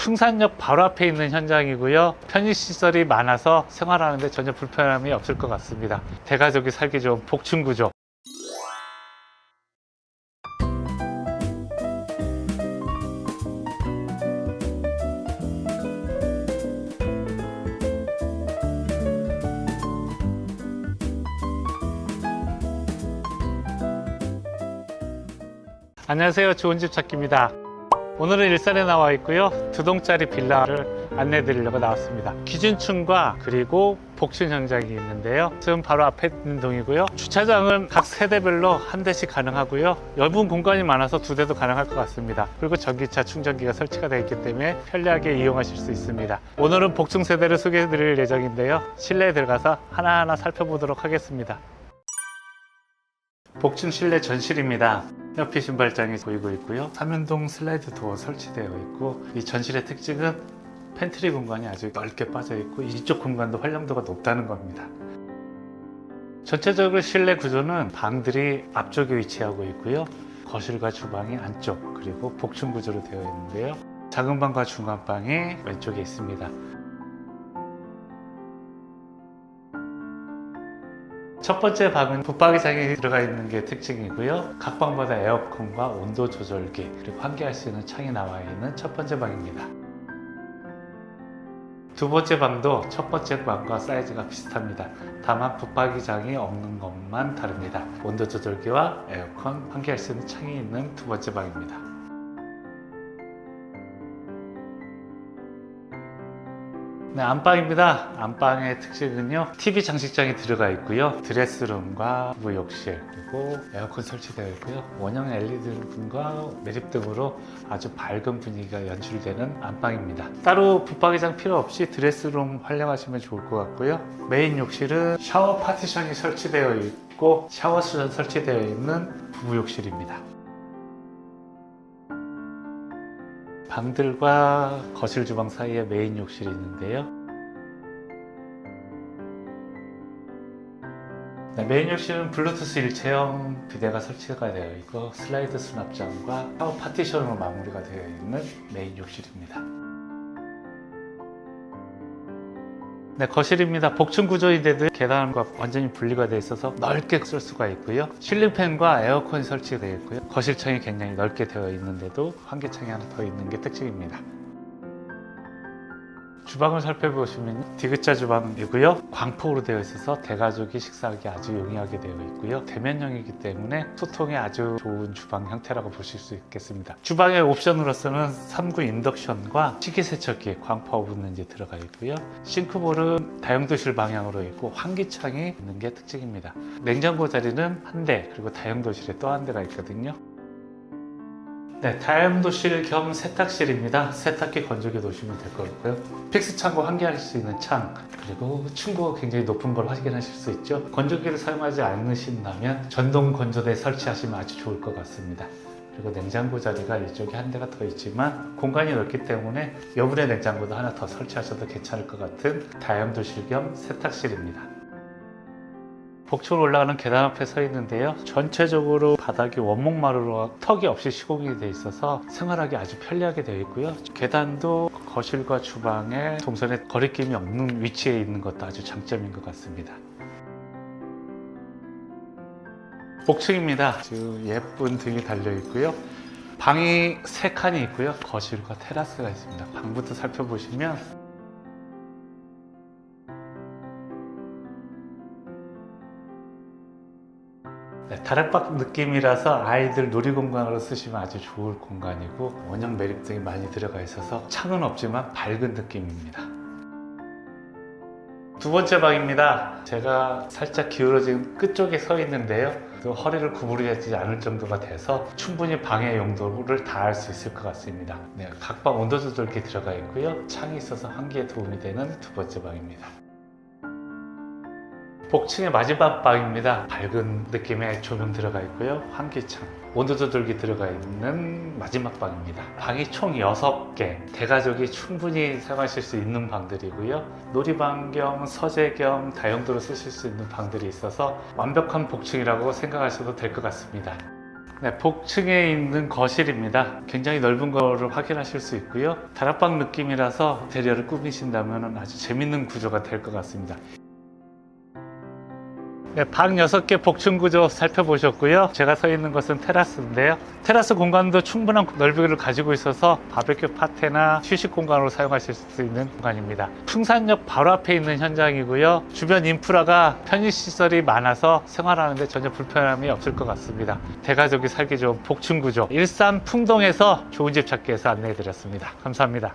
풍산역 바로 앞에 있는 현장이고요. 편의시설이 많아서 생활하는데 전혀 불편함이 없을 것 같습니다. 대가족이 살기 좋은 복층 구조. 안녕하세요. 좋은 집 찾기입니다. 오늘은 일산에 나와 있고요. 두 동짜리 빌라를 안내 드리려고 나왔습니다. 기준층과 그리고 복층 현장이 있는데요. 지금 바로 앞에 있는 동이고요. 주차장은 각 세대별로 한 대씩 가능하고요. 넓은 공간이 많아서 두 대도 가능할 것 같습니다. 그리고 전기차 충전기가 설치가 되어 있기 때문에 편리하게 이용하실 수 있습니다. 오늘은 복층 세대를 소개해 드릴 예정인데요. 실내에 들어가서 하나하나 살펴보도록 하겠습니다. 복층 실내 전실입니다. 옆에 신발장이 보이고 있고요. 삼연동 슬라이드 도어 설치되어 있고 이 전실의 특징은 팬트리 공간이 아주 넓게 빠져 있고 이쪽 공간도 활용도가 높다는 겁니다. 전체적으로 실내 구조는 방들이 앞쪽에 위치하고 있고요. 거실과 주방이 안쪽 그리고 복층 구조로 되어 있는데요. 작은 방과 중간 방이 왼쪽에 있습니다. 첫 번째 방은 붙박이장이 들어가 있는 게 특징이고요. 각 방마다 에어컨과 온도 조절기 그리고 환기할 수 있는 창이 나와 있는 첫 번째 방입니다. 두 번째 방도 첫 번째 방과 사이즈가 비슷합니다. 다만 붙박이장이 없는 것만 다릅니다. 온도 조절기와 에어컨, 환기할 수 있는 창이 있는 두 번째 방입니다. 네, 안방입니다. 안방의 특징은요. TV 장식장이 들어가 있고요. 드레스룸과 부부 욕실 그리고 에어컨 설치되어 있고요. 원형 LED 등과 매립등으로 아주 밝은 분위기가 연출되는 안방입니다. 따로 붙박이장 필요 없이 드레스룸 활용하시면 좋을 것 같고요. 메인 욕실은 샤워 파티션이 설치되어 있고 샤워 수전 설치되어 있는 부부 욕실입니다. 방들과 거실 주방 사이에 메인 욕실이 있는데요. 네, 메인 욕실은 블루투스 일체형 비대가 설치가 되어 있고 슬라이드 수납장과 샤워 파티션으로 마무리가 되어 있는 메인 욕실입니다. 네, 거실입니다. 복층 구조인데도 계단과 완전히 분리가 되어 있어서 넓게 쓸 수가 있고요. 실링팬과 에어컨이 설치되어 있고요. 거실창이 굉장히 넓게 되어 있는데도 환기창이 하나 더 있는 게 특징입니다. 주방을 살펴보시면 디귿자 주방이고요. 광폭으로 되어 있어서 대가족이 식사하기 아주 용이하게 되어 있고요. 대면형이기 때문에 소통에 아주 좋은 주방 형태라고 보실 수 있겠습니다. 주방의 옵션으로서는 3구 인덕션과 식기세척기, 광파 오븐 렌지 들어가 있고요. 싱크볼은 다용도실 방향으로 있고 환기창이 있는 게 특징입니다. 냉장고 자리는 한 대, 그리고 다용도실에 또 한 대가 있거든요. 네, 다용도실 겸 세탁실입니다. 세탁기 건조기 놓으시면 될 것 같고요. 픽스 창고 환기할 수 있는 창, 그리고 층고가 굉장히 높은 걸 확인하실 수 있죠. 건조기를 사용하지 않으신다면 전동 건조대 설치하시면 아주 좋을 것 같습니다. 그리고 냉장고 자리가 이쪽에 한 대가 더 있지만 공간이 넓기 때문에 여분의 냉장고도 하나 더 설치하셔도 괜찮을 것 같은 다용도실 겸 세탁실입니다. 복층으로 올라가는 계단 앞에 서 있는데요. 전체적으로 바닥이 원목마루로 턱이 없이 시공이 되어 있어서 생활하기 아주 편리하게 되어 있고요. 계단도 거실과 주방에 동선에 거리낌이 없는 위치에 있는 것도 아주 장점인 것 같습니다. 복층입니다. 지금 예쁜 등이 달려 있고요. 방이 세 칸이 있고요. 거실과 테라스가 있습니다. 방부터 살펴보시면 네, 다락방 느낌이라서 아이들 놀이공간으로 쓰시면 아주 좋을 공간이고 원형 매립 등이 많이 들어가 있어서 창은 없지만 밝은 느낌입니다. 두 번째 방입니다. 제가 살짝 기울어진 끝쪽에 서 있는데요. 또 허리를 구부리지 않을 정도가 돼서 충분히 방의 용도를 다할 수 있을 것 같습니다. 네, 각방 온도 조절기 들어가 있고요. 창이 있어서 환기에 도움이 되는 두 번째 방입니다. 복층의 마지막 방입니다. 밝은 느낌의 조명 들어가 있고요. 환기창, 온도 조절기 들어가 있는 마지막 방입니다. 방이 총 6개, 대가족이 충분히 사용하실 수 있는 방들이고요. 놀이방 겸 서재 겸 다용도로 쓰실 수 있는 방들이 있어서 완벽한 복층이라고 생각하셔도 될 것 같습니다. 네, 복층에 있는 거실입니다. 굉장히 넓은 거를 확인하실 수 있고요. 다락방 느낌이라서 인테리어를 꾸미신다면 아주 재밌는 구조가 될 것 같습니다. 네, 방 6개 복층 구조 살펴보셨고요. 제가 서 있는 것은 테라스인데요. 테라스 공간도 충분한 넓이를 가지고 있어서 바베큐 파테나 휴식 공간으로 사용하실 수 있는 공간입니다. 풍산역 바로 앞에 있는 현장이고요. 주변 인프라가 편의시설이 많아서 생활하는데 전혀 불편함이 없을 것 같습니다. 대가족이 살기 좋은 복층 구조. 일산 풍동에서 좋은 집 찾기에서 안내해 드렸습니다. 감사합니다.